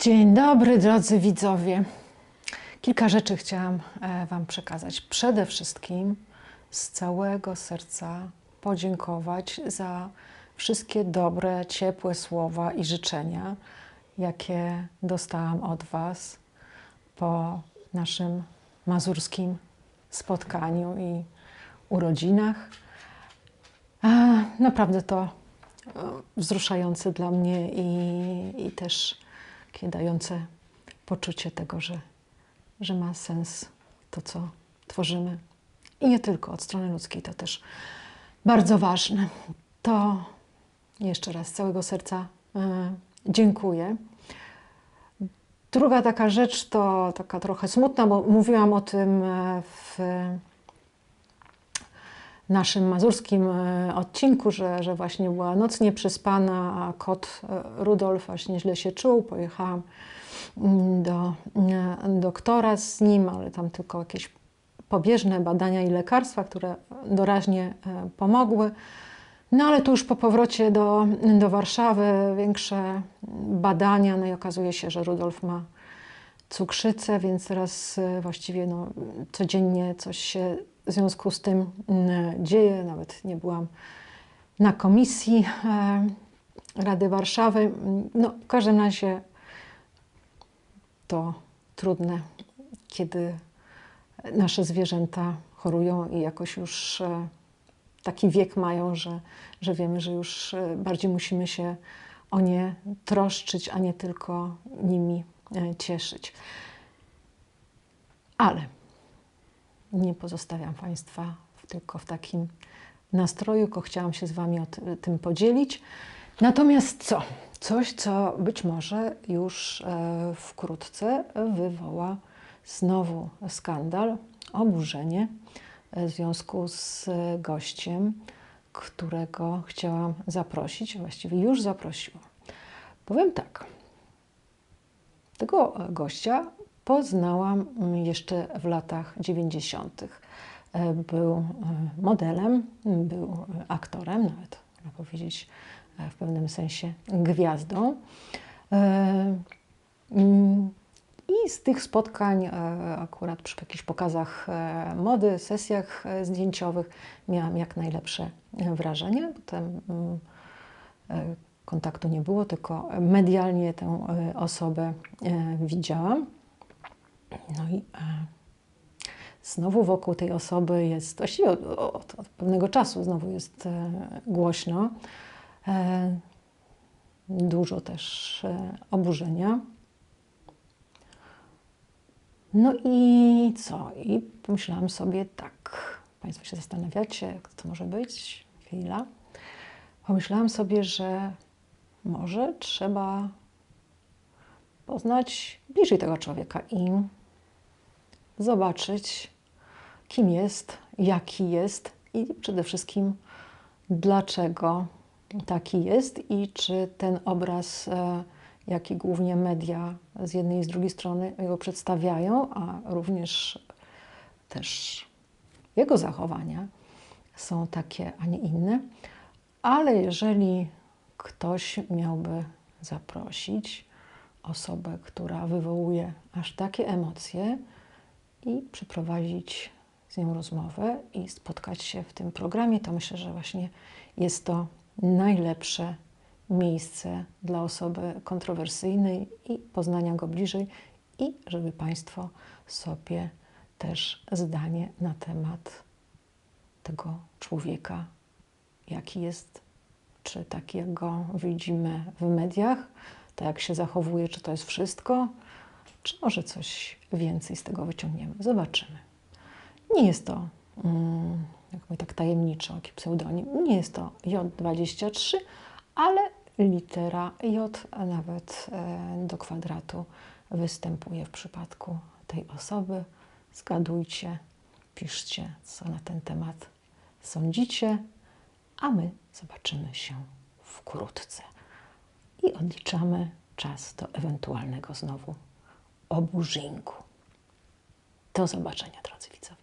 Dzień dobry, drodzy widzowie. Kilka rzeczy chciałam e, Wam przekazać. Przede wszystkim z całego serca podziękować za wszystkie dobre, ciepłe słowa i życzenia, jakie dostałam od Was po naszym mazurskim spotkaniu i urodzinach. Naprawdę to e, wzruszające dla mnie i, i też takie dające poczucie tego, że, że ma sens to, co tworzymy. I nie tylko od strony ludzkiej, to też bardzo ważne. To jeszcze raz z całego serca e, dziękuję. Druga taka rzecz to taka trochę smutna, bo mówiłam o tym e, w naszym mazurskim e, odcinku, że, że właśnie była noc nieprzespana, a kot e, Rudolf właśnie źle się czuł. Pojechałam mm, do e, doktora z nim, ale tam tylko jakieś pobieżne badania i lekarstwa, które doraźnie pomogły. No ale tu już po powrocie do, do Warszawy większe badania, no i okazuje się, że Rudolf ma cukrzycę, więc teraz właściwie no, codziennie coś się w związku z tym mm, dzieje. Nawet nie byłam na komisji e, Rady Warszawy. No, w każdym razie to trudne, kiedy nasze zwierzęta chorują i jakoś już e, taki wiek mają, że, że wiemy, że już e, bardziej musimy się o nie troszczyć, a nie tylko nimi cieszyć. Ale nie pozostawiam Państwa tylko w takim nastroju, tylko chciałam się z Wami o tym podzielić. Natomiast co? Coś, co być może już e, wkrótce wywoła znowu skandal, oburzenie e, w związku z gościem, którego chciałam zaprosić, właściwie już zaprosiłam. Powiem tak. Tego gościa poznałam jeszcze w latach 90. E, był e, modelem, był aktorem, nawet można powiedzieć e, w pewnym sensie gwiazdą. Mm, I z tych spotkań, akurat przy jakichś pokazach mody, sesjach zdjęciowych, miałam jak najlepsze wrażenie. Potem mm, kontaktu nie było, tylko medialnie tę osobę widziałam. No i e, znowu wokół tej osoby jest, właściwie od, od, od pewnego czasu znowu jest e, głośno. E, dużo też oburzenia. No i co? I pomyślałam sobie tak, Państwo się zastanawiacie, jak to może być? Chwila. Pomyślałam sobie, że może trzeba poznać bliżej tego człowieka i zobaczyć, kim jest, jaki jest i przede wszystkim dlaczego taki jest i czy ten obraz, e, jaki głównie media z jednej i z drugiej strony jego przedstawiają, a również też jego zachowania są takie, a nie inne. Ale jeżeli ktoś miałby zaprosić osobę, która wywołuje aż takie emocje, i przeprowadzić z nią rozmowę i spotkać się w tym programie, to myślę, że właśnie jest to najlepsze miejsce dla osoby kontrowersyjnej i poznania go bliżej i żeby Państwo sobie też zdanie na temat tego człowieka, jaki jest, czy taki jak go widzimy w mediach, tak jak się zachowuje, czy to jest wszystko, czy może coś więcej z tego wyciągniemy? Zobaczymy. Nie jest to, mm, jak mówię tak tajemniczo, jaki pseudonim, nie jest to J23, ale litera J nawet e, do kwadratu występuje w przypadku tej osoby. Zgadujcie, piszcie, co na ten temat sądzicie, a my zobaczymy się wkrótce. I odliczamy czas do ewentualnego znowu oburzynku. Do zobaczenia, drodzy widzowie.